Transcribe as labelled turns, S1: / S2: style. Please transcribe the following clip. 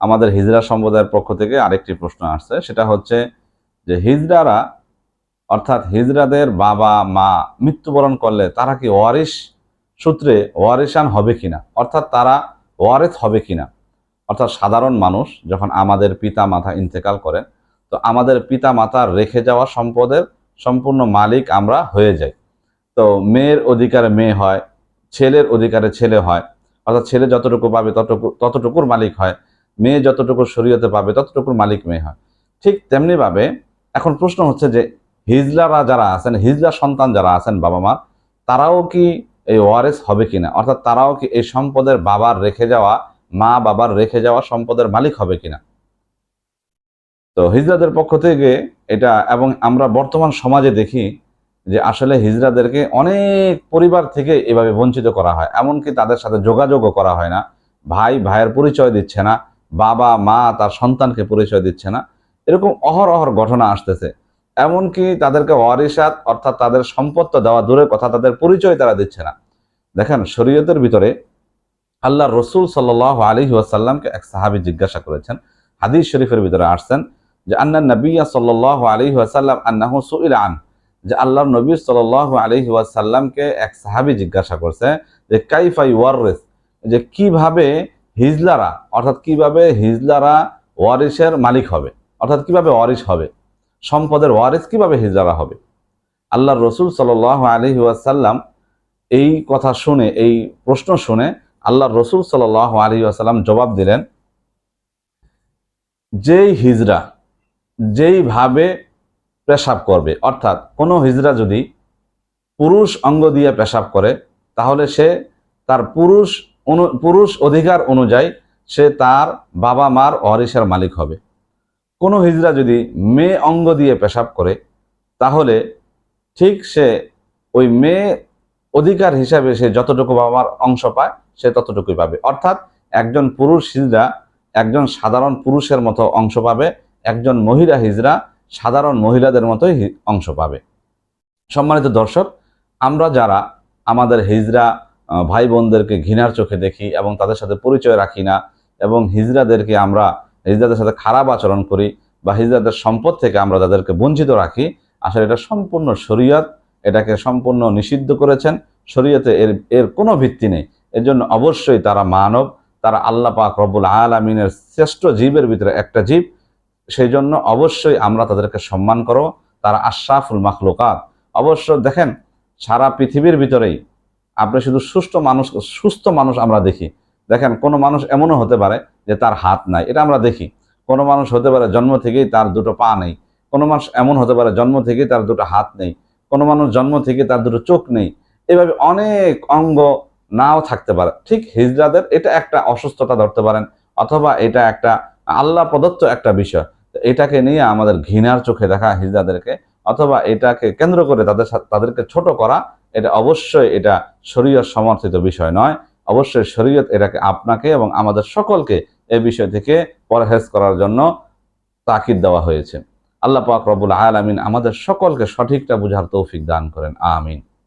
S1: আমাদের হিজরা সম্প্রদায়ের পক্ষ থেকে আরেকটি প্রশ্ন আসছে। সেটা হচ্ছে যে হিজরারা, অর্থাৎ হিজরাদের বাবা, মা মৃত্যুবরণ করলে তারা কি ওয়ারিশ সূত্রে ওয়ারিসান হবে কিনা? অর্থাৎ তারা ওয়ারেস হবে কিনা? অর্থাৎ সাধারণ মানুষ যখন আমাদের পিতা মাতা ইন্তেকাল করেন, তো আমাদের পিতা মাতার রেখে যাওয়া সম্পদের সম্পূর্ণ মালিক আমরা হয়ে যাই। তো মেয়ের অধিকারে মেয়ে হয়, ছেলের অধিকারে ছেলে হয়, অর্থাৎ ছেলে যতটুকু পাবে ততটুকু, ততটুকুর মালিক হয়। মেয়ে যতটুকু শরীয়তে পাবে, ততটুকুর মালিক মেয়ে হয়। ঠিক তেমনিভাবে এখন প্রশ্ন হচ্ছে যে, হিজলারা যারা আছেন, হিজলা সন্তান যারা আছেন বাবা মা, তারাও কি এই ওয়ারেস হবে কিনা অর্থাৎ তারাও কি এই সম্পদের বাবার রেখে যাওয়া, মা বাবার রেখে যাওয়া সম্পদের মালিক হবে কিনা তো হিজরাদের পক্ষ থেকে এটা, এবং আমরা বর্তমান সমাজে দেখি যে আসলে হিজরাদেরকে অনেক পরিবার থেকে এভাবে বঞ্চিত করা হয়। এমনকি তাদের সাথে যোগাযোগও করা হয় না। ভাই, ভাইয়ের পরিচয় দিচ্ছে না। বাবা, মা তার সন্তানকে পরিচয় দিচ্ছে না। এরকম অহর অহর ঘটনা আসতেছে। এমনকি তাদেরকে ওয়ারিসাত অর্থাৎ তাদের সম্পত্ত দেওয়া দূরের কথা তাদের পরিচয় তারা দিচ্ছে না। দেখেন, শরীয়তের ভিতরে আল্লাহ রসুল সাল আলী ওয়াসাল্লামকে এক সাহাবি জিজ্ঞাসা করেছেন। হাদিস শরীফের ভিতরে আসছেন যে, আন্না নবিয়া সাল আলী ওয়াসাল্লাম আন্নাহু সুইল আন। যে আল্লাহ নবী সাল আলী ওয়াসাল্লামকে এক সাহাবি জিজ্ঞাসা করছে যে কাইফাই ওয়ারেস যে, কীভাবে হিজলারা, অর্থাৎ কীভাবে হিজলারা ওয়ারিসের মালিক হবে, অর্থাৎ কীভাবে ওয়ারিস হবে, সম্পদের ওয়ারিস কীভাবে হিজলারা হবে। আল্লাহ রসুল সাল আলী ওয়াসাল্লাম এই কথা শুনে, এই প্রশ্ন শুনে আল্লাহ রসুল সাল আলী আসাল্লাম জবাব দিলেন, যেই হিজরা যেইভাবে পেশাব করবে, অর্থাৎ কোনো হিজরা যদি পুরুষ অঙ্গ দিয়ে পেশাব করে, তাহলে সে তার পুরুষ পুরুষ অধিকার অনুযায়ী সে তার বাবা মার অরিসের মালিক হবে। কোনো হিজরা যদি মেয়ে অঙ্গ দিয়ে পেশাব করে তাহলে ঠিক সে ওই মেয়ে অধিকার হিসাবে সে যতটুকু বাবা মার অংশ পায় সে ততটুকুই পাবে। অর্থাৎ একজন পুরুষ হিজরা একজন সাধারণ পুরুষের মতো অংশ পাবে একজন মহিলা হিজরা সাধারণ মহিলাদের মতোই অংশ পাবে। সম্মানিত দর্শক আমরা যারা আমাদের আহ, ভাই বোনদেরকে ঘৃণার চোখে দেখি এবং তাদের সাথে পরিচয় রাখি না এবং হিজরাদেরকে আমরা হিজরাদের সাথে খারাপ আচরণ করি বা হিজরাদের সম্পদ থেকে আমরা তাদেরকে বঞ্চিত রাখি, আসলে এটা সম্পূর্ণ শরীয়ত, এটাকে সম্পূর্ণ নিষিদ্ধ করেছেন। শরীয়তে এর এর কোনো ভিত্তি নেই। এর জন্য অবশ্যই তারা মানব, তারা আল্লাহ পাক রব্বুল আলমিনের শ্রেষ্ঠ জীবের ভিতরে একটা জীব। সেই জন্য অবশ্যই আমরা তাদেরকে সম্মান করো। তারা আশরাফুল মাখলুকাত। অবশ্য দেখেন, সারা পৃথিবীর ভিতরেই আপনি শুধু সুস্থ মানুষ সুস্থ মানুষ আমরা দেখি। দেখেন, কোনো মানুষ এমনও হতে পারে যে তার হাত নাই, এটা আমরা দেখি। কোনো মানুষ হতে পারে জন্ম থেকেই তার দুটো পা নেই। কোনো মানুষ এমন হতে পারে জন্ম থেকেই তার দুটো হাত নেই। কোনো মানুষ জন্ম থেকে তার দুটো চোখ নেই। এভাবে অনেক অঙ্গ নাও থাকতে পারে। ঠিক হিজড়াদের এটা একটা অসুস্থতা ধরতে পারেন, অথবা এটা একটা আল্লাহ প্রদত্ত একটা বিষয়। এটাকে নিয়ে আমাদের ঘৃণার চোখে দেখা হিজড়াদেরকে অথবা এটাকে কেন্দ্র করে তাদের তাদেরকে ছোট করা এটা অবশ্যই এটা শরীয়ত সমর্থিত বিষয় নয়। অবশ্যই শরীয়ত এটাকে আপনাকে এবং আমাদের সকলকে এ বিষয় থেকে পরহেজ করার জন্য তাকিদ দেওয়া হয়েছে। আল্লাহ পাক রবুল আলামিন আমাদের সকলকে সঠিকটা বুঝার তৌফিক দান করেন। আমিন।